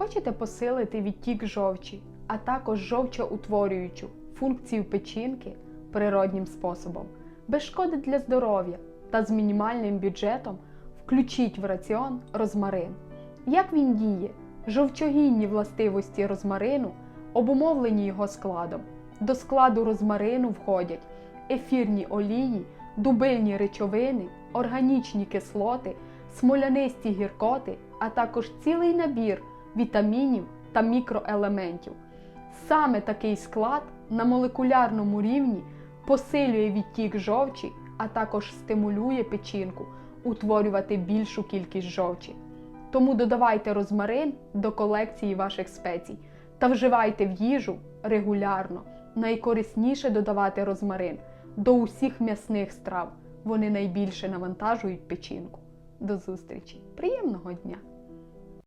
Хочете посилити відтік жовчі, а також жовчоутворюючу функцію печінки природнім способом, без шкоди для здоров'я та з мінімальним бюджетом включіть в раціон розмарин. Як він діє? Жовчогінні властивості розмарину обумовлені його складом. До складу розмарину входять ефірні олії, дубильні речовини, органічні кислоти, смолянисті гіркоти, а також цілий набір вітамінів та мікроелементів. Саме такий склад на молекулярному рівні посилює відтік жовчі, а також стимулює печінку утворювати більшу кількість жовчі. Тому додавайте розмарин до колекції ваших спецій та вживайте в їжу регулярно. Найкорисніше додавати розмарин до усіх м'ясних страв. Вони найбільше навантажують печінку. До зустрічі! Приємного дня!